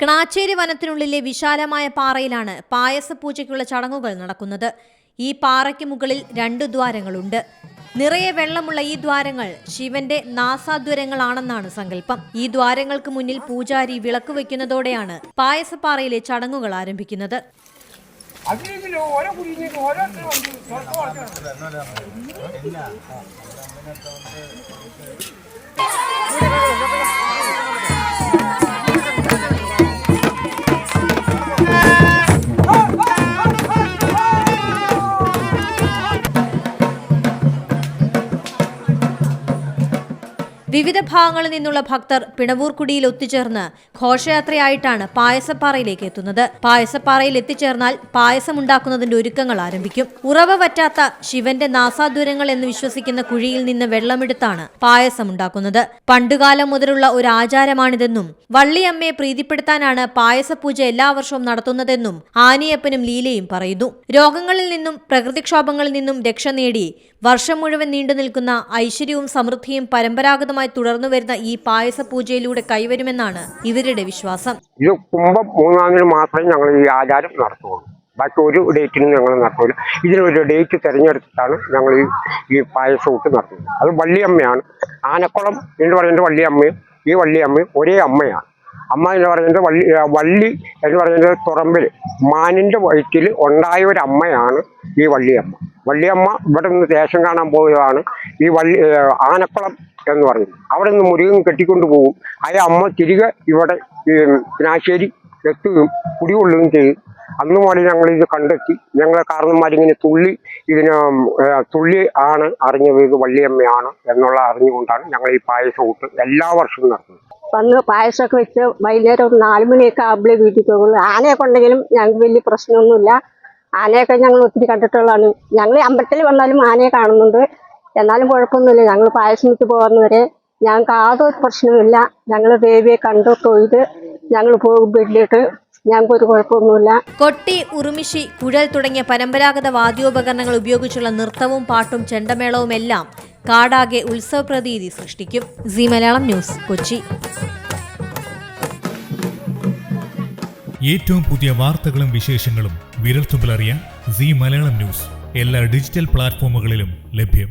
ക്ണാച്ചേരി വനത്തിനുള്ളിലെ വിശാലമായ പാറയിലാണ് പായസപൂജയ്ക്കുള്ള ചടങ്ങുകൾ നടക്കുന്നത്. ഈ പാറയ്ക്ക് മുകളിൽ രണ്ട് ദ്വാരങ്ങളുണ്ട്. നിറയെ വെള്ളമുള്ള ഈ ദ്വാരങ്ങൾ ശിവന്റെ നാസാദ്വരങ്ങളാണെന്നാണ് സങ്കല്പം. ഈ ദ്വാരങ്ങൾക്ക് മുന്നിൽ പൂജാരി വിളക്ക് വയ്ക്കുന്നതോടെയാണ് പായസപ്പാറയിലെ ചടങ്ങുകൾ ആരംഭിക്കുന്നത്. ഓരോ വിവിധ ഭാഗങ്ങളിൽ നിന്നുള്ള ഭക്തർ പിണവൂർക്കുടിയിൽ ഒത്തുചേർന്ന് ഘോഷയാത്രയായിട്ടാണ് പായസപ്പാറയിലേക്ക് എത്തുന്നത്. പായസപ്പാറയിൽ എത്തിച്ചേർന്നാൽ പായസമുണ്ടാക്കുന്നതിന്റെ ഒരുക്കങ്ങൾ ആരംഭിക്കും. ഉറവ വറ്റാത്ത ശിവന്റെ നാസാദുരങ്ങൾ എന്ന് വിശ്വസിക്കുന്ന കുഴിയിൽ നിന്ന് വെള്ളമെടുത്താണ് പായസമുണ്ടാക്കുന്നത്. പണ്ടുകാലം മുതലുള്ള ഒരു ആചാരമാണിതെന്നും വള്ളിയമ്മയെ പ്രീതിപ്പെടുത്താനാണ് പായസപൂജ എല്ലാ വർഷവും നടത്തുന്നതെന്നും ആനിയപ്പനും ലീലയും പറയുന്നു. രോഗങ്ങളിൽ നിന്നും പ്രകൃതിക്ഷോഭങ്ങളിൽ നിന്നും രക്ഷ നേടി വർഷം മുഴുവൻ നീണ്ടു നിൽക്കുന്ന ഐശ്വര്യവും സമൃദ്ധിയും പരമ്പരാഗതമായി തുടർന്നു വരുന്ന ഈ പായസ പൂജയിലൂടെ കൈവരുമെന്നാണ് ഇവരുടെ വിശ്വാസം. ഇത് കുംഭം മൂന്നാമിന് മാത്രമേ ഞങ്ങൾ ഈ ആചാരം നടത്തുള്ളൂ ബാക്കി ഒരു ഡേറ്റിനും ഞങ്ങൾ നടത്തില്ല ഇതിനൊരു ഡേറ്റ് തിരഞ്ഞെടുത്തിട്ടാണ് ഞങ്ങൾ ഈ ഈ പായസമൊക്കെ നടത്തുന്നത്. അത് വള്ളിയമ്മയാണ്. ആനക്കുളം എന്ന് പറയുന്നത് വള്ളിയമ്മയും ഈ വള്ളിയമ്മയും ഒരേ അമ്മയാണ്. അമ്മ എന്ന് പറയുന്നത് വള്ളി വള്ളി എന്ന് പറയുന്നത് തുറമ്പിൽ മാനിന്റെ വയറ്റിൽ ഉണ്ടായ ഒരു അമ്മയാണ് ഈ വള്ളിയമ്മ. വള്ളിയമ്മ ഇവിടെ നിന്ന് ദേശം കാണാൻ പോയതാണ്. ഈ വള്ളി ആനക്കുളം എന്ന് പറയുന്നത്. അവിടെ നിന്ന് മുരുകൻ കെട്ടിക്കൊണ്ട് പോകും ആ അമ്മ തിരികെ ഇവിടെ പിനാശ്ശേരി എത്തുകയും കുടികൊള്ളുകയും ചെയ്യും. അന്ന് മുതൽ ഞങ്ങൾ ഇത് കണ്ടെത്തി. ഞങ്ങളെ കാരണന്മാരിങ്ങനെ തുള്ളി ഇതിന് തുള്ളി ആണ് അറിഞ്ഞത് ഇത് വള്ളിയമ്മയാണ് എന്നുള്ള അറിഞ്ഞുകൊണ്ടാണ് ഞങ്ങൾ ഈ പായസം കൂട്ട് എല്ലാ വർഷവും നടത്തുന്നത്. വന്ന് പായസമൊക്കെ വെച്ച് വൈകുന്നേരം ഒരു നാല് മണിയൊക്കെ വീട്ടിൽ പോകുള്ളൂ. ആനയൊക്കെ ഉണ്ടെങ്കിലും ഞങ്ങൾക്ക് വലിയ പ്രശ്നമൊന്നുമില്ല. ആനയൊക്കെ ഞങ്ങൾ ഒത്തിരി കണ്ടിട്ടുള്ളതാണ്. ഞങ്ങൾ അമ്പലത്തിൽ വന്നാലും ആനയെ കാണുന്നുണ്ട്. എന്നാലും കുഴപ്പമൊന്നുമില്ല. ഞങ്ങൾ പായസം വിട്ട് പോകുന്നവരെ ഞങ്ങൾക്ക് യാതൊരു പ്രശ്നമില്ല ഞങ്ങൾ ദേവിയെ കണ്ടു തൊഴുത് ഞങ്ങൾ പോകും വീട്ടിലേക്ക്. ഞങ്ങൾക്ക് ഒരു കുഴപ്പമൊന്നുമില്ല. കൊട്ടി ഉറുമിഷി കുഴൽ തുടങ്ങിയ പരമ്പരാഗത വാദ്യോപകരണങ്ങൾ ഉപയോഗിച്ചുള്ള നൃത്തവും പാട്ടും ചെണ്ടമേളവും എല്ലാം കാടാകെ ഉത്സവ പ്രതീതി സൃഷ്ടിക്കും. C Malayalam news Kochi. ഏറ്റവും പുതിയ വാർത്തകളും വിശേഷങ്ങളും വിരൽത്തുമ്പിലറിയാൻ സി മലയാളം ന്യൂസ് എല്ലാ ഡിജിറ്റൽ പ്ലാറ്റ്ഫോമുകളിലും ലഭ്യം.